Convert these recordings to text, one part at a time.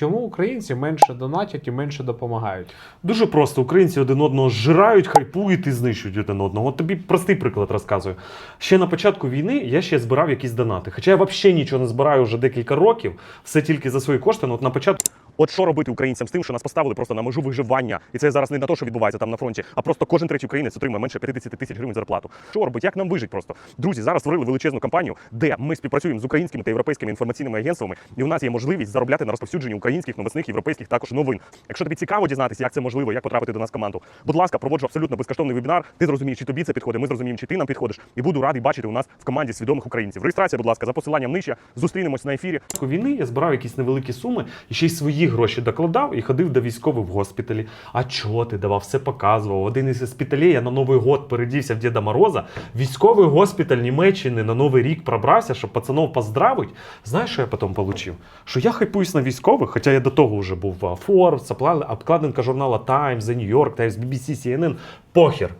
Чому українці менше донатять і менше допомагають? Дуже просто. Українці один одного зжирають, хайпують і знищують один одного. От тобі простий приклад розказую. Ще на початку війни я ще збирав якісь донати. Хоча я взагалі нічого не збираю вже декілька років, все тільки за свої кошти. Ну, от на початку. От що робити українцям з тим, що нас поставили просто на межу виживання, і це зараз не на те, що відбувається там на фронті, а просто кожен третій українець отримує менше 50 тисяч гривень зарплату. Що робити? Як нам вижити просто? Друзі, зараз створили величезну кампанію, де ми співпрацюємо з українськими та європейськими інформаційними агентствами, і у нас є можливість заробляти на розповсюдженні українських новосних європейських також новин. Якщо тобі цікаво дізнатися, як це можливо, як потрапити до нас в команду, будь ласка, проводжу абсолютно безкоштовний вебінар. Ти зрозумієш, чи тобі це підходить. Ми зрозуміємо, чи ти нам підходиш, і буду радий бачити у нас в команді свідомих українців. Реєстрація, будь ласка, за посиланням нижче. Зустрінемось на ефірі. війни я збирав якісь невеликі суми і ще й свої гроші докладав і ходив до військових в госпіталі. А чого ти давав? Все показував. Один із госпіталей я на Новий год передівся в Діда Мороза. Військовий госпіталь Німеччини на Новий рік пробрався, щоб пацанов поздравить. Знаєш, що я потім отримав? Що я хайпуюсь на військових, хоча я до того вже був в Forbes, обкладинка журнала Times, The New York Times, BBC, CNN. Похер.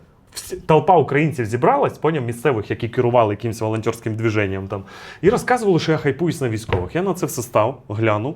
Толпа українців зібралась, поняв, місцевих, які керували якимось волонтерським движенням там, і розказували, що я хайпуюсь на військових. Я на це все став, глянув.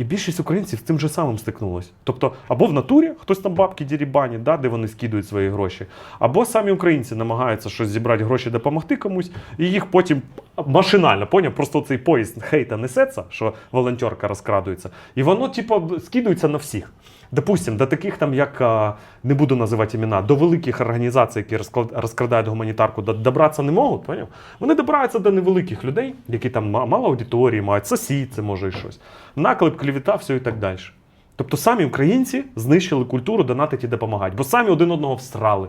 І більшість українців з тим же самим стикнулось. Тобто, або в натурі хтось там бабки дірібані, да, де вони скидують свої гроші, або самі українці намагаються щось зібрати гроші, допомогти комусь, і їх потім машинально, поняв, просто цей поїзд хейта несеться, що волонтерка розкрадується, і воно, типу, скидується на всіх. Допустим, до таких там, як не буду називати імена, до великих організацій, які розкрадають гуманітарку, до- добратися не можуть, поняв? Вони добираються до невеликих людей, які там ма- мало аудиторії мають, сусідці, може і щось. Наклеп, клівіта, все і так далі. Тобто самі українці знищили культуру донатити і допомагати, бо самі один одного всрали.